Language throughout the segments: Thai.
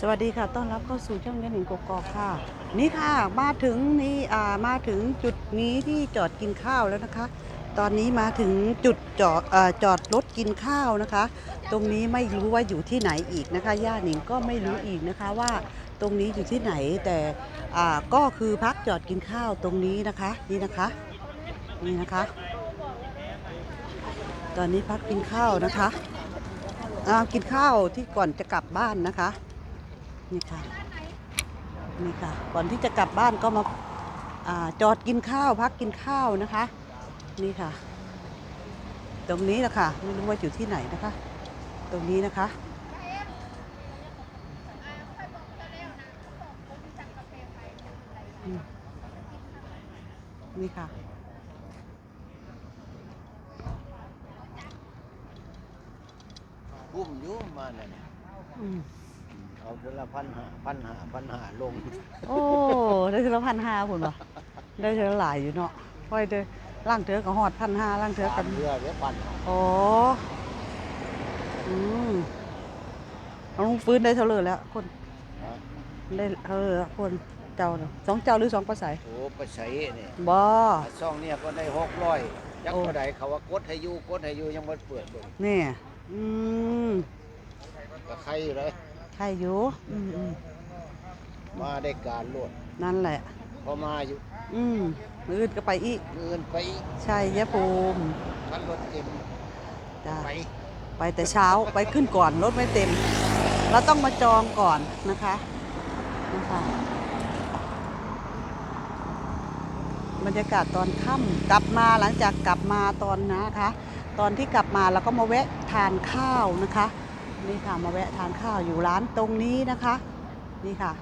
สวัสดีค่ะ ต้อนรับเข้าสู่ช่องยันหนิงกกอกค่ะ นี่ค่ะ มาถึงนี่อ่ามาถึงจุดนี้ที่จอดกินข้าวแล้วนะคะ ตอนนี้มาถึงจุดจอดเอ่อจอดรถกินข้าวนะคะ ตรงนี้ไม่รู้ว่าอยู่ที่ไหนอีกนะคะย่าหนิงก็ไม่รู้อีกนะคะว่าตรงนี้อยู่ที่ไหนแต่อ่าก็คือพักจอดกินข้าวตรงนี้นะคะ นี่นะคะ นี่นะคะ ตอนนี้พักกินข้าวนะคะอ่ากินข้าวที่ก่อนจะกลับบ้านนะคะ นี่ค่ะนี่ค่ะ ก่อนที่จะกลับบ้านก็มาอาจอดกินข้าวพักกินข้าวนะคะ นี่ค่ะ ตรงนี้แหละค่ะไม่รู้ว่าอยู่ที่ไหนนะคะ ตรงนี้นะคะอืมนี่ค่ะบุ้มอยุ่มาเนี่ยอืม เอาเดือนละพันหาพันหาพันหาลงโอ้ได้ทีละพันห้าพุ่นบ่ได้ทีละหลายอยู่เนาะค่อยเด้อล่างเถือกับหอดพันห้าล่างเถือกัสานมเรือเดี๋ยวพันหาอ๋ออืมเอาลงฟื้นได้เท่าเลยแล้ว คนนะได้เออคนเจ้าเนาะสองเจ้าหรือสองภาษาโอ้ไปใส่เนี่ยบ่ซองเนี่ยก็ได้หกร้อยยักโอ้ ษ์เท่าใดเขาว่ากดให้อยู่กดให้อยู่ยังไม่เปิดเบิ่งนี่อืมก็ใครอยู่เลย ใครอยู่อืมอืมมาได้การโลดนั่นแหละ พอมาอยู่อืมมืออื่นก็ไปอีก เงินไปอีกใช่ยะภูมิพันรถเต็มจ้าไปไปแต่เช้าไปขึ้นก่อนรถไม่เต็ม เราต้องมาจองก่อนนะคะนะคะบรรยากาศตอนค่ำกลับมาหลังจากกลับมาตอนนะคะ ตอนที่กลับมาเราก็มาแวะทานข้าวนะคะ นี่ค่ะมาแวะทานข้าวอยู่ร้านตรงนี้นะคะ นี่ค่ะ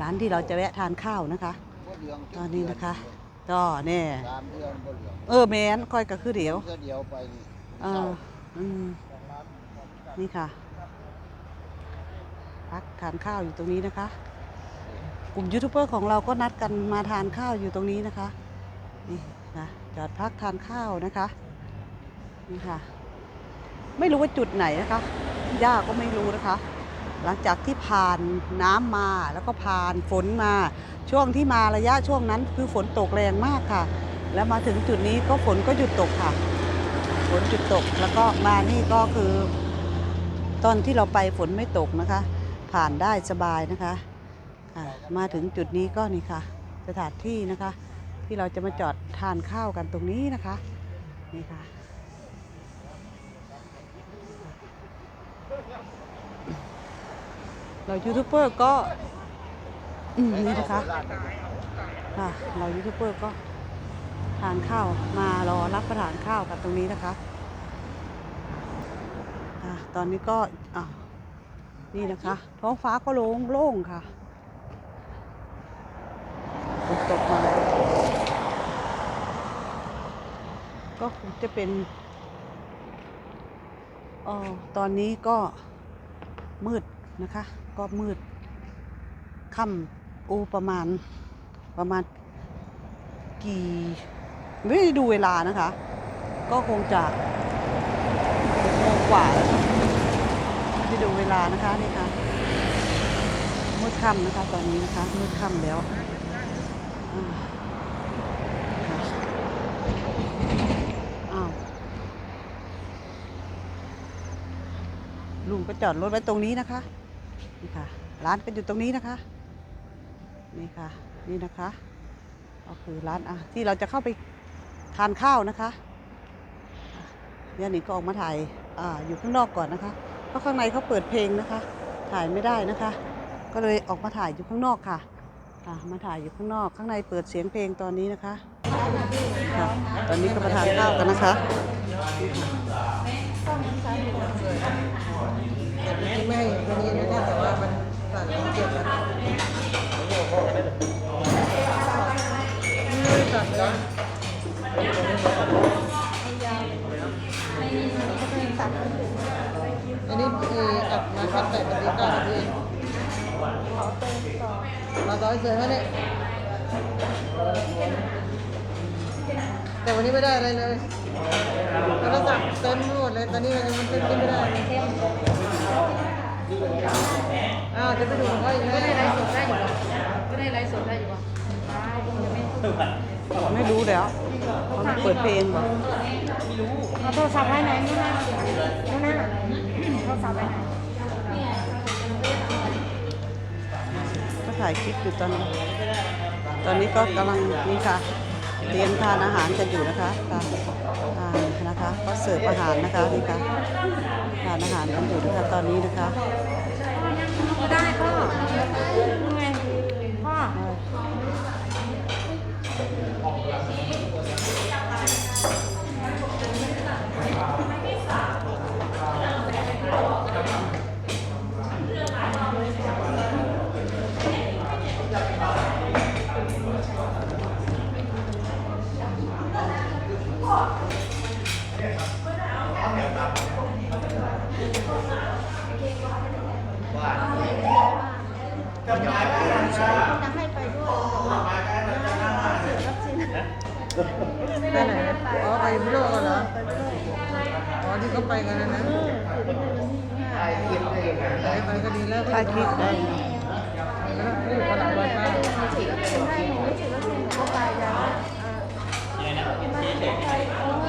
ร้านที่เราจะแวะทานข้าวนะคะบ่เหลืองตอนนี้นะคะก็เนี่ยสามเดือนบ่เหลืองเออแมนค่อยก็คือเดี๋ยวเพื่อเดียวไปนี่เอออืมนี่ค่ะพักทานข้าวอยู่ตรงนี้นะคะ กลุ่มยูทูบเบอร์ของเราก็นัดกันมาทานข้าวอยู่ตรงนี้นะคะ นี่นะจอดพักทานข้าวนะคะ นี่ค่ะ ไม่รู้ว่าจุดไหนนะคะย่าก็ไม่รู้นะคะ หลังจากที่ผ่านน้ำมาแล้วก็ผ่านฝนมาช่วงที่มาระยะช่วงนั้นคือฝนตกแรงมากค่ะ แล้วมาถึงจุดนี้ก็ฝนก็หยุดตกค่ะ ฝนหยุดตกแล้วก็มานี่ก็คือ ตอนที่เราไปฝนไม่ตกนะคะ ผ่านได้สบายนะคะมาถึงจุดนี้ก็นี่ค่ะ สถานที่นะคะ ที่เราจะมาจอดทานข้าวกันตรงนี้นะคะนี่ค่ะ เรายูทูบเบอร์ก็อืมนี่นะคะค่ะเรายูทูบเบอร์ก็ทานข้าวมารอรับประทานข้าวกันตรงนี้นะคะอะตอนนี้ก็อะนี่นะคะ ท้องฟ้าก็โล่งโล่งค่ะฝนตกมาแล้วก็คงจะเป็นเออตอนนี้ก็มืด นะคะ ก็มืดค่ำอูประมาณประมาณกี่ไม่ได้ดูเวลานะคะ ก็คงจะหกโมงกว่าแล้วค่ะไม่ได้ดูเวลานะคะนี่ค่ะมืดค่ำนะคะ ตอนนี้นะคะมืดค่ำแล้วอ้าวลุงก็จอดรถไว้ตรงนี้นะคะ นี่ค่ะ ร้านก็อยู่ตรงนี้นะคะ นี่ค่ะ นี่นะคะ ก็คือร้านอะที่เราจะเข้าไปทานข้าวนะคะเนี่ยหนิก็ออกมาถ่ายอ่าอยู่ข้างนอกก่อนนะคะ เพราะข้างในเขาเปิดเพลงนะคะ ถ่ายไม่ได้นะคะ ก็เลยออกมาถ่ายอยู่ข้างนอกค่ะอะมาถ่ายอยู่ข้างนอก ข้างในเปิดเสียงเพลงตอนนี้นะคะค่ะตอนนี้ก็มาทานข้าวกันนะคะนี่ค่ะไม่ อยเสร็จแล้วเนี่ยแต่วันนี้ไม่ได้อะไรเลยโทรศัพท์เต็มไปหมดเลยตอนนี้มันยังมันเต็มไม่ได้เลยอ้าวจะไปดูของเขาอีกไหมก็ได้ไลฟ์สดได้อยู่หรอก็ได้ไลฟ์สดได้อยู่หรอได้คงจะไม่ไม่รู้แล้วเขาเปิดเพลงบอกเอาโทรศัพท์ไว้ไหนนู่นน่ะนู่นน่ะโทรศัพท์ไว้ไหน ถ่ายคลิปอยู่ตอนนี้ ตอนนี้ก็กำลังนี่ค่ะเตรียมทานอาหารกันอยู่นะคะค่ะอ่านนะคะ ก็เสิร์ฟอาหารนะคะนี่ค่ะทานอาหารกันอยู่นะคะตอนนี้นะคะได้พ่อไงพ่อ ไปไหนอ๋อไปพิโลกกันเหรออ๋อที่เขาไปกันนะนะถ่ายคลิปไปก็ดีแล้วถ่ายคลิปได้ไปแล้วโอ้คนละวันมาก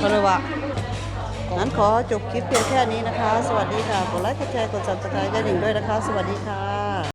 ก็เลยว่า นั้นขอจบคลิปเพียงแค่นี้นะคะ สวัสดีค่ะ กดไลค์ กดแชร์ กด subscribe กระดิ่งด้วยนะคะ สวัสดีค่ะ